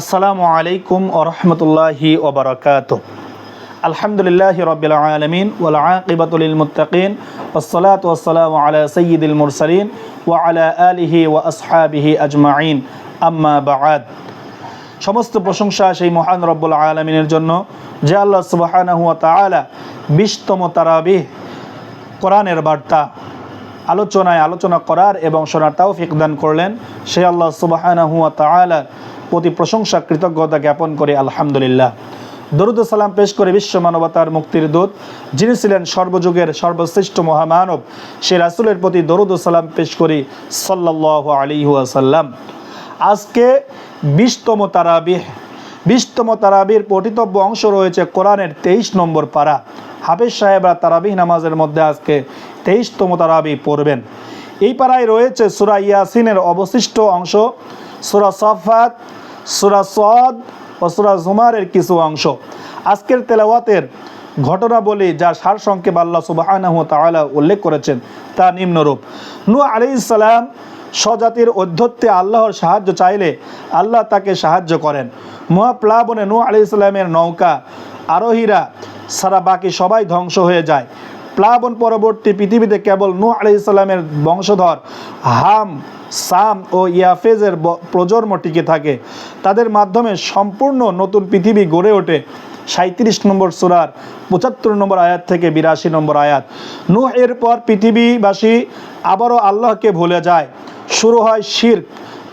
আসসালামু আলাইকুম ওরহমতুল্লাহি ওবরাকাত আলহামদুলিল্লাহ রবিল আলমিন ওয়াল আকিবাতুল মুত্তাকিন ওসলাত ওসালাম আলা সঈদুল মুরসালিন ওয়া আলা আলিহি ওয়া আসহাবিহি আজমাইন। আম্মা বাআদ। সমস্ত প্রশংসা সেই মহান রব্বুল আলমিনের জন্য যে আল্লাহ সুবাহানাহু ওয়া তাআলা বিশতম তারাবিহ কোরআনের বার্তা আলোচনায় আলোচনা করার এবং শোনার তৌফিক দান করলেন। সে আল্লাহ সুবাহানাহু ওয়া তাআলার প্রতি প্রশংসা, কৃতজ্ঞতা জ্ঞাপন করে আলহামদুলিল্লাহ। দরুদ সালাম পেশ করে বিশ্ব মানবতার মুক্তির দূত, যিনি ছিলেন সর্বযুগের সর্বশ্রেষ্ঠ মহামানব, সে রাসুলের প্রতি দরুদ সালাম পেশ করি সাল্লাহ আলী আসাল্লাম আজকে বিশতম তারাবিহ, বিশতম তারাবির পঠিতব্য অংশ রয়েছে কোরআনের তেইশ নম্বর পারা। হাফিজ সাহেবরা তারাবিহ নামাজের মধ্যে আজকে তেইশতম তারাবি পড়বেন। এই পাড়ায় রয়েছে সুরা ইয়াসিনের অবশিষ্ট অংশ, সুরা সফাত, সুরা সদ ও সুরা জুমারের কিছু অংশ। আজকের তেলাওয়াতের ঘটনা বলি যার সার সংক্ষেপ আল্লাহ তাআলা উল্লেখ করেছেন, তা নিম্নরূপ। নু আলাইহিস সালাম স্বজাতির অধ্যত্বে আল্লাহর সাহায্য চাইলে আল্লাহ তাকে সাহায্য করেন। মহাপ্লাবনে নূ আলি ইসলামের নৌকা আরোহীরা সারা বাকি সবাই ধ্বংস হয়ে যায়। প্লাবন পরবর্তী পৃথিবীতে কেবল নূ আলি ইসলামের বংশধর হাম, সাম ও ইয়াফেজের প্রজন্ম টিকে থাকে। তাদের মাধ্যমে সম্পূর্ণ নতুন পৃথিবী গড়ে ওঠে। সাঁত্রিশ নম্বর সুরার পঁচাত্তর নম্বর আয়াত থেকে বিরাশি নম্বর আয়াত। নূহ এর পর পৃথিবীবাসী আবারও আল্লাহকে ভুলে যায়। শুরু হয় শির্ক।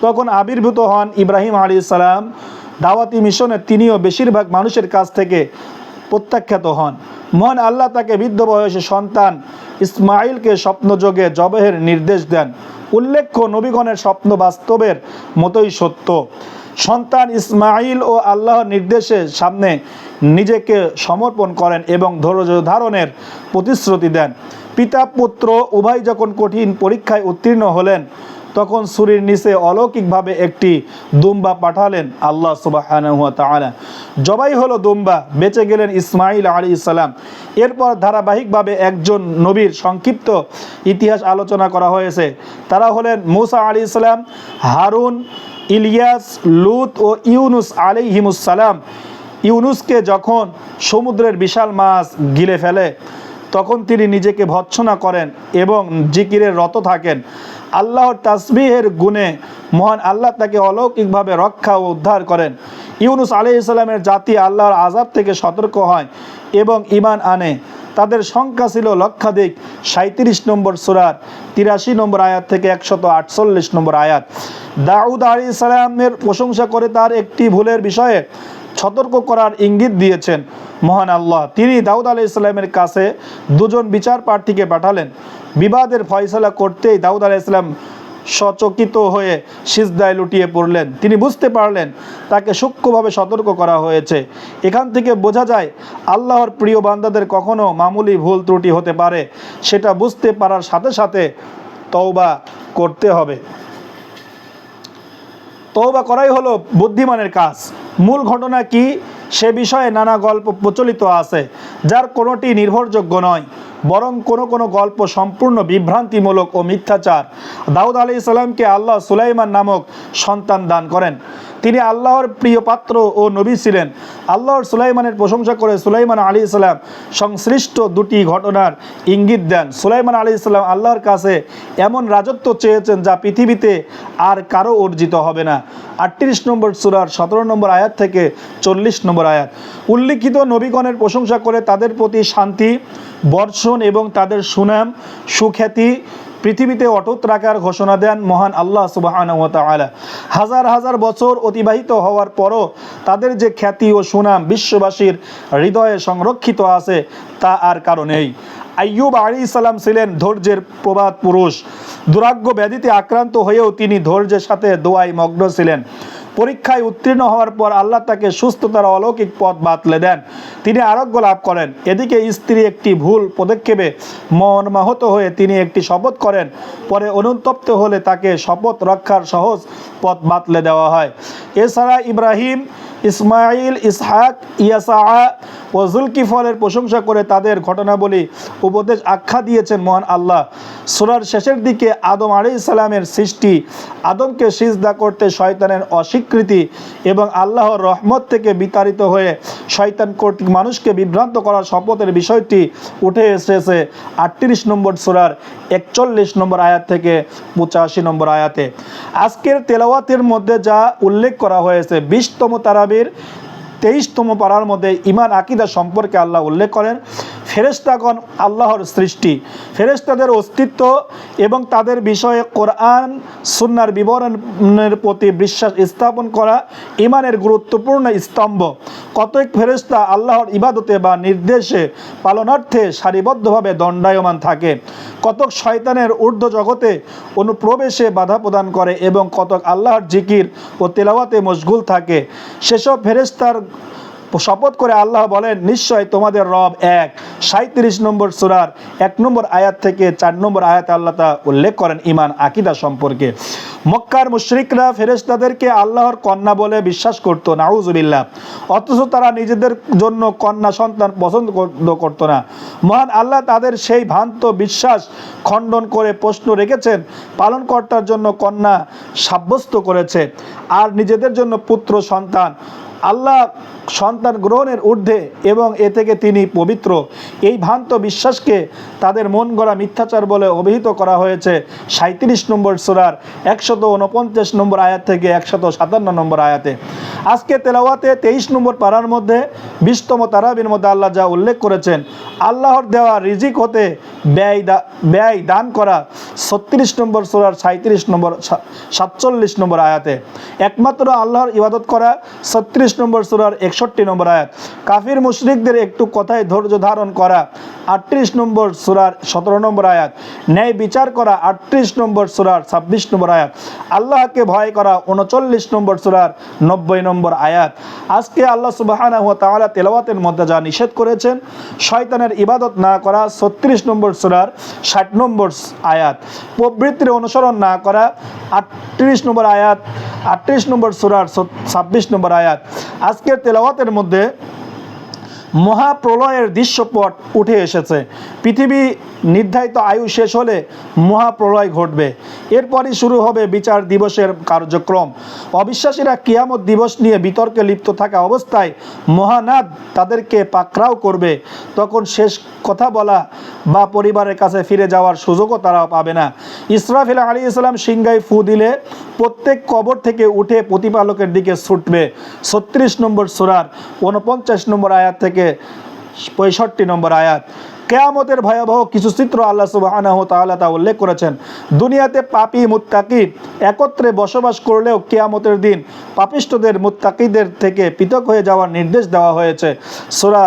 তখন আবির্ভূত হন ইব্রাহিম আলী সালাম। দাওয়াতি মিশনে তিনিও বেশিরভাগ মানুষের কাছ থেকে প্রত্যাখ্যাত হন। মহান আল্লাহ তাকে বৃদ্ধ বয়সে সন্তান ইসমাইলকে স্বপ্নযোগে জবেহের নির্দেশ দেন। উল্লেখ্য, নবীগণের স্বপ্ন বাস্তবের মতোই সত্য। সন্তান ইসমাইল ও আল্লাহর নির্দেশের সামনে নিজেকে সমর্পণ করেন এবং ধৈর্য ধারণের প্রতিশ্রুতি দেন। পিতা, পুত্র উভয় যখন কঠিন পরীক্ষায় উত্তীর্ণ হলেন তখন সুরির নিচে অলৌকিকভাবে একটি দুম্বা পাঠালেন আল্লাহ তাআলা। জবাই হলো দুম্বা, বেঁচে গেলেন ইসমাইল আলী ইসলাম এরপর ধারাবাহিকভাবে একজন নবীর সংক্ষিপ্ত ইতিহাস আলোচনা করা হয়েছে। তারা হলেন মুসা আলী ইসলাম হারুন, ইলিয়াস, লুত ও ইউনুস আলী আলিহিমুসালাম ইউনুসকে যখন সমুদ্রের বিশাল মাছ গিলে ফেলে তখন তিনি নিজেকে ভৎসনা করেন এবং জিকিরের রত থাকেন। আল্লাহর তাসবিহের গুণে মহান আল্লাহ তাকে অলৌকিকভাবে রক্ষা ও উদ্ধার করেন। ইউনুস আলি ইসলামের জাতি আল্লাহর আজাব থেকে সতর্ক হয় এবং ইমান আনে। তাদের সংখ্যা ছিল লক্ষাধিক। সাঁত্রিশ নম্বর সুরার তিরাশি নম্বর আয়াত থেকে একশত আটচল্লিশ নম্বর আয়াত। দাউদ আলী ইসলামের প্রশংসা করে তার একটি ভুলের বিষয়ে সতর্ক করার ইঙ্গিত দিয়েছেন মহান আল্লাহ। তিনি দাউদ আলি ইসলামের কাছে দুজন বিচার প্রার্থীকে পাঠালেন। বিবাদের ফয়সলা করতেই দাউদ আলি ইসলাম সচকিত হয়ে সিজদায় লুটিয়ে পড়লেন। তিনি বুঝতে পারলেন তাকে সূক্ষ্মভাবে সতর্ক করা হয়েছে। এখান থেকে বোঝা যায়, আল্লাহর প্রিয় বান্দাদের কখনো মামুলি ভুল ত্রুটি হতে পারে। সেটা বুঝতে পারার সাথে সাথে তওবা করতে হবে। তওবা করাই হলো বুদ্ধিমানের কাজ। মূল ঘটনা কি? সে বিষয়ে নানা গল্প প্রচলিত আছে, যার কোনোটি নির্ভরযোগ্য নয়, বরং কোনো কোনো গল্প সম্পূর্ণ বিভ্রান্তিমূলক ও মিথ্যাচার। দাউদ আলী ইসলামকে আল্লাহ সুলাইমান নামক সন্তান দান করেন। তিনি আল্লাহর প্রিয় পাত্র ও নবী ছিলেন। আল্লাহর সুলাইমানের প্রশংসা করে সুলাইমান আলী ইসলাম সংশ্লিষ্ট দুটি ঘটনার ইঙ্গিত দেন। সুলাইমান আলী ইসলাম আল্লাহর কাছে এমন রাজত্ব চেয়েছেন যা পৃথিবীতে আর কারও অর্জিত হবে না। আটত্রিশ নম্বর সুরার সতেরো নম্বর আয়াত থেকে চল্লিশ নম্বর আয়াত। উল্লিখিত নবীগণের প্রশংসা করে তাদের প্রতি শান্তি, বর্ষণ এবং তাদের সুনাম, সুখ্যাতি পৃথিবীতে অটুট রাখার ঘোষণা দেন মহান আল্লাহ সুবাহান হাজার হাজার বছর অতিবাহিত হওয়ার পরও তাদের যে খ্যাতি ও সুনাম বিশ্ববাসীর হৃদয়ে সংরক্ষিত আছে, তা আর কারণেই আইয়ুব আলী ইসালাম ছিলেন ধৈর্যের প্রবাদ পুরুষ। দুরাগ্য ব্যাধিতে আক্রান্ত হয়েও তিনি ধৈর্যের সাথে দোয়ায় মগ্ন ছিলেন। পরীক্ষায় উত্তীর্ণ হওয়ার পর আল্লাহ তাকে সুস্থতার অলৌকিক পথ বাতলে দেন। তিনি আরোগ্য লাভ করেন। এদিকে স্ত্রী একটি ভুল পদক্ষেপে মর্মাহত হয়ে তিনি একটি শপথ করেন। পরে অনুতপ্ত হলে তাকে শপথ রক্ষার সহজ পথ বাতলে দেওয়া হয়। এছাড়া ইব্রাহিম ইসমাইল ইসহাক ইয়াসা ও জুলকিফলের প্রশংসা করে তাদের ঘটনাবলী উপদেশ আখ্যা দিয়েছেন মহান আল্লাহ। সুরার শেষের দিকে আদম আলী ইসলামের সৃষ্টি আদমকে সিজদা করতে শয়তানের অস্বীকৃতি এবং আল্লাহর রহমত থেকে বিতাড়িত হয়ে শয়তান কর্তৃক মানুষকে বিভ্রান্ত করার শপথের বিষয়টি উঠে এসেছে আটত্রিশ নম্বর সুরার একচল্লিশ নম্বর আয়াত থেকে পঁচাশি নম্বর আয়াতে। আজকের তেলাওয়াতের মধ্যে যা উল্লেখ করা হয়েছে, বিশতম তারাবির তেইশতম পাড়ার মধ্যে ইমান আকিদা সম্পর্কে আল্লাহ উল্লেখ করেন। ফেরেশতাগণ আল্লাহর সৃষ্টি। ফেরেশতাদের অস্তিত্ব এবং তাদের বিষয়ে কোরআন, সুন্নার বিবরণের প্রতি বিশ্বাস স্থাপন করা ইমানের গুরুত্বপূর্ণ স্তম্ভ। কতক ফেরেশতা আল্লাহর ইবাদতে বা নির্দেশে পালনার্থে সারিবদ্ধভাবে দণ্ডায়মান থাকে। কতক শয়তানের ঊর্ধ্ব জগতে অনুপ্রবেশে বাধা প্রদান করে এবং কতক আল্লাহর জিকির ও তেলাওয়াতে মশগুল থাকে। সেসব ফেরেশতার শপথ করে আল্লাহ বলেন, নিশ্চয় তোমাদের রব এক। সাঁত্রিশ নম্বর সুরার এক নম্বর আয়াত থেকে চার নম্বর আয়াত আল্লাহ তা উল্লেখ করেন ইমান আকিদা সম্পর্কে। মক্কার মুশরিকরা ফেরেশতাদেরকে আল্লাহর কন্যা বলে বিশ্বাস করত, নাউজুবিল্লাহ। অথচ তারা নিজেদের জন্য কন্যা সন্তান পছন্দ কর- করতো না। মহান আল্লাহ তাদের সেই ভ্রান্ত বিশ্বাস খণ্ডন করে প্রশ্ন রেখেছেন, পালনকর্তার জন্য কন্যা সাব্যস্ত করেছে, আর নিজেদের জন্য পুত্র সন্তান আল্লাহ সন্তান গ্রহণের ঊর্ধ্বে এবং এ থেকে তিনি পবিত্র। এই ভ্রান্ত বিশ্বাসকে তাদের মন গড়া মিথ্যাচার বলে অভিহিত করা হয়েছে। সাঁত্রিশ নম্বর সুরার একশত উনপঞ্চাশ নম্বর আয়াত থেকে একশত সাতান্ন নম্বর আয়াতে। আজকে তেলাওয়াতে তেইশ নম্বর পাড়ার মধ্যে বিশতম তারাবির মধ্যে আল্লাহ যা উল্লেখ করেছেন, আল্লাহর দেওয়া রিজিক হতে ব্যয় ব্যয় দান করা ছত্রিশ নম্বর সুরার সাঁত্রিশ নম্বর সাতচল্লিশ নম্বর আয়াতে। একমাত্র আল্লাহর ইবাদত করা ছত্রিশ নম্বর সুরার একষট্টি নম্বর আয়াত। কাফির মুশরিকদের একটু কথায় ধৈর্য ধারণ করা আটত্রিশ নম্বর সুরার সতেরো নম্বর আয়াত। ন্যায় বিচার করা আটত্রিশ নম্বর সুরার ছাব্বিশ নম্বর আয়াত। আল্লাহকে ভয় করা উনচল্লিশ নম্বর সুরার নব্বই নম্বর আয়াত। আজকে আল্লাহ সুবাহানা হুয়া তাআলা তেলাওয়াতের মধ্যে যা নিষেধ করেছেন, শয়তানের ইবাদত না করা ছত্রিশ নম্বর সুরার ষাট নম্বর আয়াত। প্রবৃত্তির অনুসরণ না করা, আটত্রিশ নম্বর আয়াত, আটত্রিশ নম্বর সুরার ছাব্বিশ নম্বর আয়াত। আজকের তেলাওয়াতের মধ্যে মহাপ্রলয়ের দৃশ্যপট উঠে এসেছে। পৃথিবী নির্ধারিত আয়ু শেষ হলে মহাপ্রলয় ঘটবে। এরপরই শুরু হবে বিচার দিবসের কার্যক্রম। অবিশ্বাসীরা কিয়ামত দিবস নিয়ে বিতর্কে লিপ্ত থাকা অবস্থায় মহানাদ তাদেরকে পাকড়াও করবে। তখন শেষ কথা বলা বা পরিবারের কাছে ফিরে যাওয়ার সুযোগও তারা পাবে না। ইসরাফিল আলী ইসলাম সিংগাই ফু দিলে প্রত্যেক কবর থেকে উঠে প্রতিপালকের দিকে ছুটবে। ছত্রিশ নম্বর সুরার উনপঞ্চাশ নম্বর আয়াত থেকে পঁয়ষট্টি নম্বর আয়াত। কেয়ামতের ভয়াবহ কিছু চিত্র আল্লাহ সুবাহানাহ তাআলা তা উল্লেখ করেছেন। দুনিয়াতে পাপি মুত্তাকি একত্রে বসবাস করলেও কেয়ামতের দিন পাপিষ্টদের মুত্তাকিদের থেকে পৃথক হয়ে যাওয়ার নির্দেশ দেওয়া হয়েছে। সোরা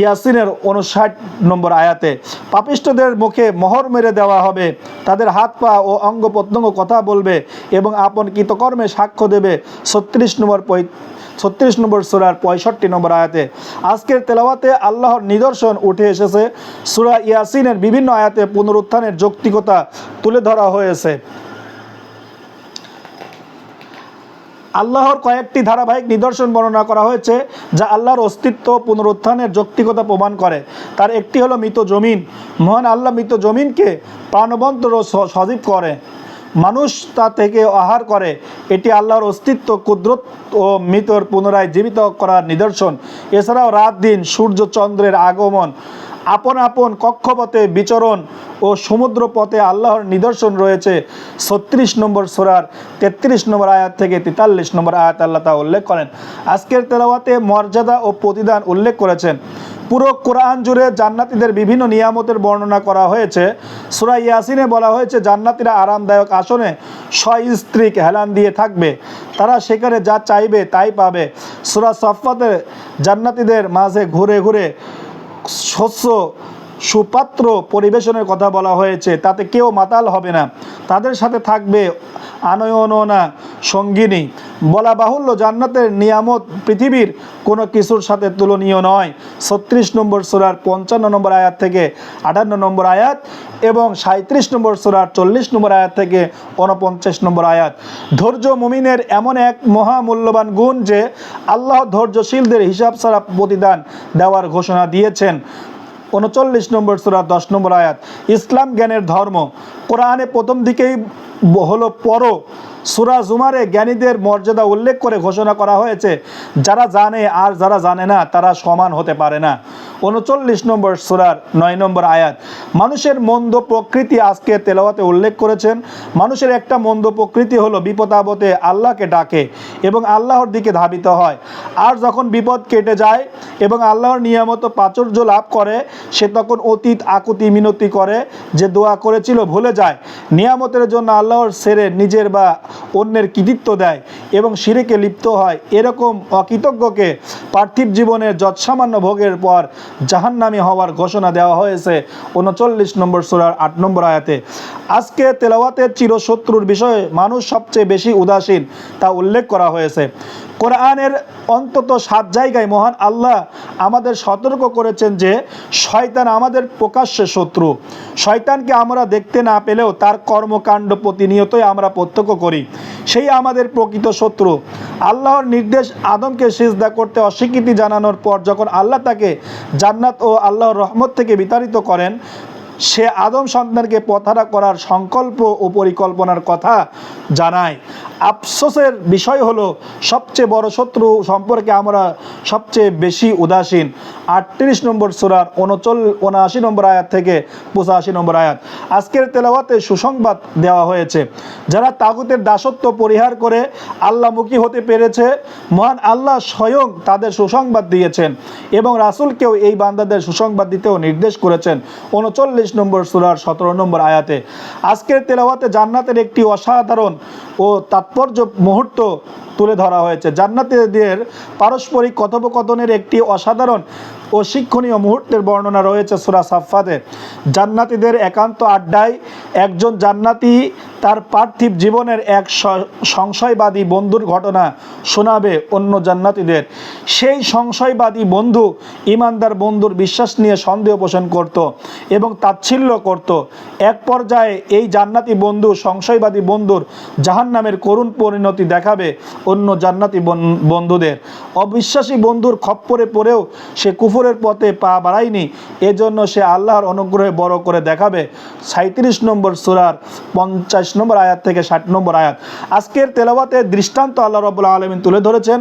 ইয়াসিনের উনষাট নম্বর আয়াতে পাপিষ্টদের মুখে মোহর মেরে দেওয়া হবে, তাদের হাত পা ও অঙ্গ প্রত্যঙ্গ কথা বলবে এবং আপন কৃতকর্মে সাক্ষ্য দেবে। ছত্রিশ নম্বর ছত্রিশ নম্বর সুরার পঁয়ষট্টি নম্বর আয়াতে, আজকের তেলাওয়াতে আল্লাহর নিদর্শন উঠে এসেছে। সুরা ইয়াসিনের বিভিন্ন আয়াতে পুনরুত্থানের যৌক্তিকতা তুলে ধরা হয়েছে। আল্লাহর কয়েকটি ধারাবাহিক নিদর্শন বর্ণনা করা হয়েছে, যা আল্লাহর অস্তিত্ব পুনরুত্থানের যৌক্তিকতা প্রমাণ করে। তার একটি হলো মৃত জমিন। মহান আল্লাহ মৃত জমিনকে প্রাণবন্ত সজীব করে। মানুষ তা থেকে আহার করে। এটি আল্লাহর অস্তিত্ব, কুদরত ও মৃতর পুনরায় জীবিত করার নিদর্শন। এছাড়াও রাত দিন সূর্য চন্দ্রের আগমন, আপন আপন কক্ষপথে বিচরণ ও সমুদ্র পথে আল্লাহর নিদর্শন রয়েছে। ছত্রিশ নম্বর সোরার তেত্রিশ নম্বর আয়াত থেকে তেতাল্লিশ নম্বর আয়াত আল্লাহ তা উল্লেখ করেন। আজকের তেলাওয়াতে মর্যাদা ও প্রতিদান উল্লেখ করেছেন। পুরো কোরআন জুড়ে জান্নাতীদের বিভিন্ন নিয়ামতের বর্ণনা করা হয়েছে। সুরা ইয়াসিনে বলা হয়েছে, জান্নাতীরা আরামদায়ক আসনে স্ত্রীক হেলান দিয়ে থাকবে। তারা সেখানে যা চাইবে তাই পাবে। সুরা সফাতে জান্নাতীদের মাঝে ঘুরে ঘুরে শস্য সুপাত্র পরিবেশনের কথা বলা হয়েছে। তাতে কেউ মাতাল হবে না। তাদের সাথে থাকবে আনয়ননা সঙ্গিনী। বলা বাহুল্য জান্নাতের নিয়ামত পৃথিবীর কোনো কিছুর সাথে তুলনীয় নয়। ছত্রিশ নম্বর সুরার পঞ্চান্ন নম্বর আয়াত থেকে আটান্ন নম্বর আয়াত এবং সাঁত্রিশ নম্বর সুরার চল্লিশ নম্বর আয়াত থেকে উনপঞ্চাশ নম্বর আয়াত। ধৈর্য মুমিনের এমন এক মহামূল্যবান গুণ যে আল্লাহ ধৈর্যশীলদের হিসাব ছাড়া প্রতিদান দেওয়ার ঘোষণা দিয়েছেন। উনচল্লিশ নম্বর সুরা দশ নম্বর আয়াত, ইসলাম জ্ঞানের ধর্ম। কোরআনে প্রথম দিকেই হলো পরো সুরা জুমারে জ্ঞানীদের মর্যাদা উল্লেখ করে ঘোষণা করা হয়েছে, যারা জানে আর যারা জানে না, তারা সমান হতে পারে না। উনচল্লিশ নম্বর সুরার নয় নম্বর আয়াত, মানুষের মন্দ প্রকৃতি আজকে তেলাওয়াতে উল্লেখ করেছেন। মানুষের একটা মন্দ প্রকৃতি হলো বিপদ আপদে আল্লাহকে ডাকে এবং আল্লাহর দিকে ধাবিত হয়। আর যখন বিপদ কেটে যায় এবং আল্লাহর নিয়ামত প্রাচুর্য লাভ করে, সে তখন অতীত আকুতি মিনতি করে যে দোয়া করেছিল ভুলে যায়। নিয়ামতের জন্য আল্লাহর সেরে নিজের বা অন্যের কৃতিত্ব দেয় এবং শিরেকে লিপ্ত হয়। এরকম অকৃতজ্ঞকে পার্থিব জীবনের যৎসামান্য ভোগের পর জাহান্নামী হওয়ার ঘোষণা দেওয়া হয়েছে উনচল্লিশ নম্বর সোলার আট নম্বর আয়াতে। আজকে তেলাওয়াতের চিরশত্রুর বিষয়ে মানুষ সবচেয়ে বেশি উদাসীন, তা উল্লেখ করা হয়েছে। কোরআনের অন্তত সাত জায়গায় মহান আল্লাহ আমাদের সতর্ক করেছেন যে শয়তান আমাদের প্রকাশ্যে শত্রু। শয়তানকে আমরা দেখতে না পেলেও তার কর্মকাণ্ড প্রতিনিয়তই আমরা প্রত্যক্ষ করি। সেই আমাদের প্রকৃত শত্রু। আল্লাহর নির্দেশ আদমকে সিজদা করতে অস্বীকৃতি জানানোর পর যখন আল্লাহ তাকে জান্নাত ও আল্লাহর রহমত থেকে বিতাড়িত করেন সে আদম সন্তানকে পথারা করার সংকল্প ও পরিকল্পনার কথা জানায়। আফসোসের বিষয় হলো, সবচেয়ে বড় শত্রু সম্পর্কে আমরা সবচেয়ে বেশি উদাসীন। আটত্রিশ নম্বর সুরার উনচল, উনআশি নম্বর আয়াত থেকে পঁচাশি নম্বর আয়াত। আজকের তেলাওয়াতে সুসংবাদ দেওয়া হয়েছে, যারা তাগুতের দাসত্ব পরিহার করে আল্লাহমুখী হতে পেরেছে, মহান আল্লাহ স্বয়ং তাদের সুসংবাদ দিয়েছেন এবং রাসূলকেও এই বান্দাদের সুসংবাদ দিতেও নির্দেশ করেছেন। উনচল্লিশ নম্বর সুরার সতেরো নম্বর আয়াতে, আজকের তেলাওয়াতে জান্নাতের একটি অসাধারণ ও তাৎপর্য মুহূর্ত তুলে ধরা হয়েছে। জান্নাতিদের পারস্পরিক কথোপকথনের একটি অসাধারণ ও শিক্ষণীয় মুহূর্তের বর্ণনা রয়েছে সুরা সাফাতে জান্নাতিদের একান্ত আড্ডায় একজন জান্নাতি তার পার্থিব জীবনের এক সংশয়বাদী বন্ধুর ঘটনা শোনাবে অন্য জান্নাতীদের। সেই সংশয়বাদী বন্ধু ইমানদার বন্ধুর বিশ্বাস নিয়ে সন্দেহ পোষণ করত এবং তাচ্ছিল্য করত। এক পর্যায়ে এই জান্নাতি বন্ধু সংশয়বাদী বন্ধুর জাহান্নামের করুণ পরিণতি দেখাবে অন্য জান্নাতি বন- বন্ধুদের। অবিশ্বাসী বন্ধুর খপ্পরে পড়েও সে কুফরের পথে পা বাড়ায়নি। এজন্য সে আল্লাহর অনুগ্রহে বড় করে দেখাবে। সাঁত্রিশ নম্বর সুরার পঞ্চাশ নম্বর আয়াত থেকে ষাট নম্বর আয়াত। আজকের তেলাওয়াতে দৃষ্টান্ত আল্লাহ রবুল্লা আলমিন তুলে ধরেছেন,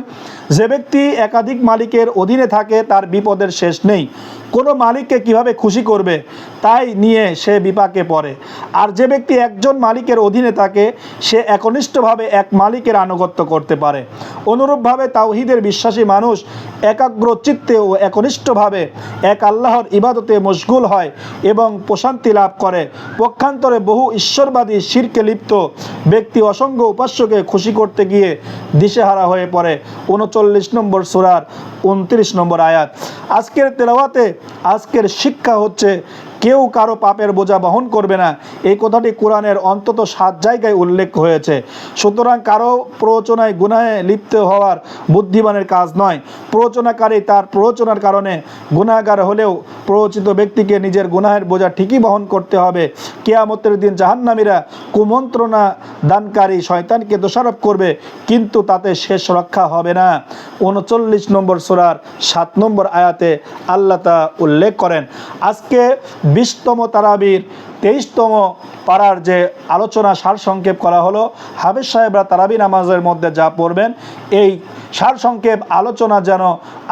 যে ব্যক্তি একাধিক মালিকের অধীনে থাকে, তার বিপদের শেষ নেই। কোনো মালিককে কীভাবে খুশি করবে, তাই নিয়ে সে বিপাকে পড়ে। আর যে ব্যক্তি একজন মালিকের অধীনে থাকে, সে একনিষ্ঠভাবে এক মালিকের আনুগত্য করতে পারে। অনুরূপভাবে তাওহিদের বিশ্বাসী মানুষ একাগ্র চিত্তে ও একনিষ্ঠভাবে এক আল্লাহর ইবাদতে মশগুল হয় এবং প্রশান্তি লাভ করে। পক্ষান্তরে বহু ঈশ্বরবাদী শিরকে লিপ্ত ব্যক্তি অসংখ্য উপাস্যকে খুশি করতে গিয়ে দিশেহারা হয়ে পড়ে। উনচল্লিশ নম্বর সুরার উনত্রিশ নম্বর আয়াত। আজকের তেলাওয়াতে আজকের শিক্ষা হচ্ছে কেউ কারও পাপের বোঝা বহন করবে না। এই কথাটি কোরআনের অন্তত সাত জায়গায় উল্লেখ হয়েছে। সুতরাং কারও প্ররোচনায়, গুনাহে লিপ্ত হওয়ার বুদ্ধিমানের কাজ নয়। প্ররোচনাকারী তার প্ররোচনার কারণে গুনাহগার হলেও প্ররোচিত ব্যক্তিকে নিজের গুনাহের বোঝা ঠিকই বহন করতে হবে। কেয়ামতের দিন জাহান্নামীরা কুমন্ত্রণা দানকারী শয়তানকে দোষারোপ করবে, কিন্তু তাতে শেষ রক্ষা হবে না। উনচল্লিশ নম্বর সোরার সাত নম্বর আয়াতে আল্লাহ তা উল্লেখ করেন। আজকে বিশতম তারাবির, তেইশতম পাড়ার যে আলোচনা সারসংক্ষেপ করা হলো, হাফিজ সাহেবরা তারাবি নামাজের মধ্যে যা পড়বেন, এই সারসংক্ষেপ আলোচনা যেন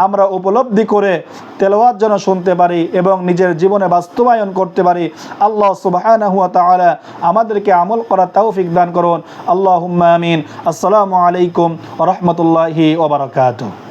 আমরা উপলব্ধি করে, তেলাওয়াত যেন শুনতে পারি এবং নিজের জীবনে বাস্তবায়ন করতে পারি, আল্লাহ সুবহানাহু ওয়া তাআলা আমাদেরকে আমল করার তৌফিক দান করুন। আল্লাহ আমিন। আসসালামু আলাইকুম রহমতুল্লাহি বারাকাতুহু।